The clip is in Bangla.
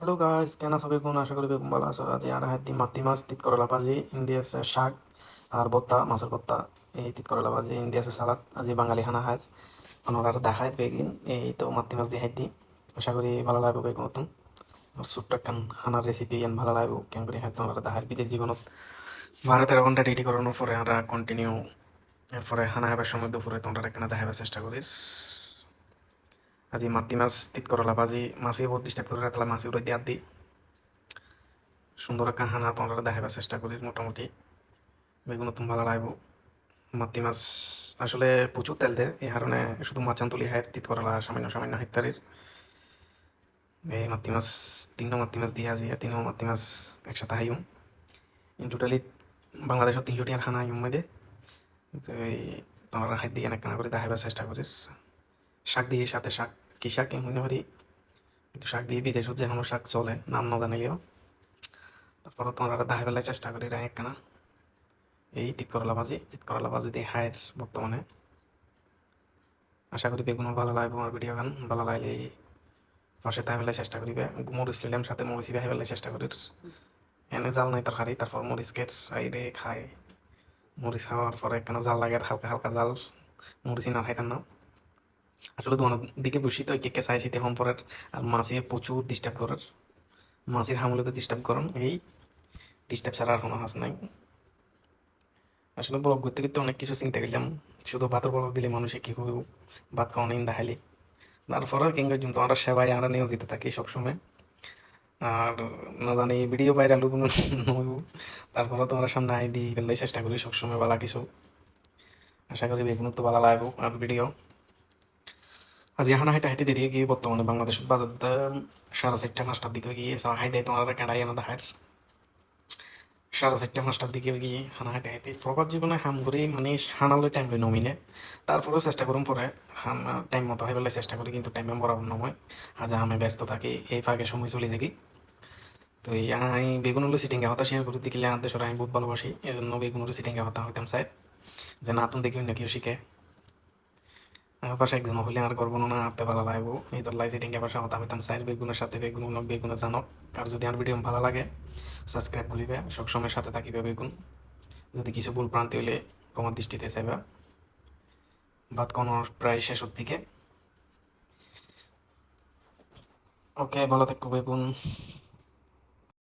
হ্যালো গাইস কেন আছো বেগুন আশা করি বেগুন ভালো আছো। আজ আর হাতি মাতি মাছ, তিত করলা ভাজি, ইন্ডিয়া আছে শাক আর বত্তা মাছের বত্তা এই তিত করলা ভাজি, ইন্ডিয়া আছে সালাদ। আজ বাঙালি খানা খায় ওনারা দেখায় বেগিন। এই তো মাতি মাছ দিয়ে হাইতি আশা করি ভালো লাগবে বেগুন নতুন। ছোট্ট একখান খানার রেসিপি এন ভালো লাগবে। কেন করে খাইতে ওনারা দেখায় বিদেশ জীবনত। বারো তেরো ঘণ্টা ডিউটি করানোর পরে আমরা কন্টিনিউ এরপরে খানা খাবার সময় দুপুরে তোমরা এখানে দেখাবার চেষ্টা করিস। আজি মাটি মাছ তিত করলা ভাজি মাছে বহুত ডিস্টার্ব করে রাখলা মাছে উড়ে দিয়ে দি সুন্দর একটা হানা তোমরা দেখাবার চেষ্টা করি মোটামুটি বেগুন তুমি ভালো লাগবো মাটি মাছ আসলে প্রচুর তেল দেয় এই কারণে শুধু মাচান তুলি হায়ের তিত করলা সামান্য সামান্য হাইতারির এই মাটি মাছ তিনটা মাটি মাছ দিয়ে আজি তিনও মাটি মাছ একসাথে হাইম ইন টোটালি বাংলাদেশের তিনশো টিয়ার খানা আইম মধ্যে তো এই তোমরা হাত দিয়ে অনেক করে দেখাবার চেষ্টা করিস শাক দিয়ে সাথে শাক কি শাক মনে করি কিন্তু শাক দিয়ে বিদেশত যে কোনো শাক চলে, নাম না জানিলেও তারপরে তোমরা দেখা পেলে চেষ্টা করি রায় একখানা। এই তিত করলা ভাজি, তিত করলা ভাজি দিয়ে হায়ের বর্তমানে। আশা করি বেগুন ভালো লাগবে আমার ভিডিও গান ভালো লাগলে পাশে তাই পেলে চেষ্টা করিবে। মরিচ নিলাম, সাথে মরিচ বেহাই পেলে চেষ্টা করি এনে জাল নাই তরকারি তারপর মরিচ কেট, আইরে খায় মরিচ খাওয়ার পরে একখানা জাল লাগে হালকা হালকা জাল। মরিচ না খাইতাম না। আসলে তোমার দিকে বসি তো কে চাইছি তখন পরের আর মাছে প্রচুর ডিস্টার্ব করার। হামলে তো ডিস্টার্ব করুন এই ডিস্টার্ব ছাড়া আর কোনো হাস নাই। আসলে ব্লগ করতে করতে অনেক কিছু চিন্তা করলাম। শুধু ভাতের ব্লগ দিলে মানুষে কি করব? ভাত খাওয়া নেই দেখালি তারপরে কিংবা তোমার সেবায় আমরা নিয়োজিত থাকি সবসময়। আর না জানি ভিডিও ভাইরাল তারপরে তোমার সামনে আই দিয়ে চেষ্টা করি সবসময় ভালো কিছু। আশা করি বেগুন তো ভালো লাগবো, আর ভিডিও আজ এখানে হাইতে হাইতে দেরিয়ে গিয়ে বর্তমানে বাংলাদেশের বাজার সাড়ে চারটা, পাঁচটার দিকে গিয়ে হাই দেয় তোমার কেনাই এনে দেখার সাড়ে চারটা, পাঁচটার দিকে গিয়ে হানা হাইতে হাইতে প্রবাদ জীবনে হাম করে মানে হানালে টাইম লই নমিলে। তারপরেও চেষ্টা করুন পরে, হাম টাইম মতো হয় বলে চেষ্টা করি, কিন্তু টাইমে বরাবর নয় আজ আমি ব্যস্ত থাকি, এই ফাঁকে সময় চলে থাকি। তো এই আমি বেগুনগুলো সিটিং হতা শেয়ার করে দেখিলে আনতে সরে আমি বহুত ভালোবাসি এই জন্য বেগুনগুলো সিটিং হতা হইতাম চাই যে না তুমি দেখি অন্য কেউ শিখে। আমার পাশে একজন হলে আর করব না হাতে ভালো লাগবো এই তো লাই সেটিং পাশে কথা হইতাম সাইড বেগুনের সাথে বেগুন বেগুনে জানো আর যদি আমার ভিডিও ভালো লাগে সাবস্ক্রাইব করিবে। সবসময় সাথে থাকিবে বেগুন। যদি কিছু ভুল প্রান্তি হলে কমার দৃষ্টিতে চাইবা। ভাত কোনো প্রায় শেষের দিকে ওকে ভালো থাকব বেগুন।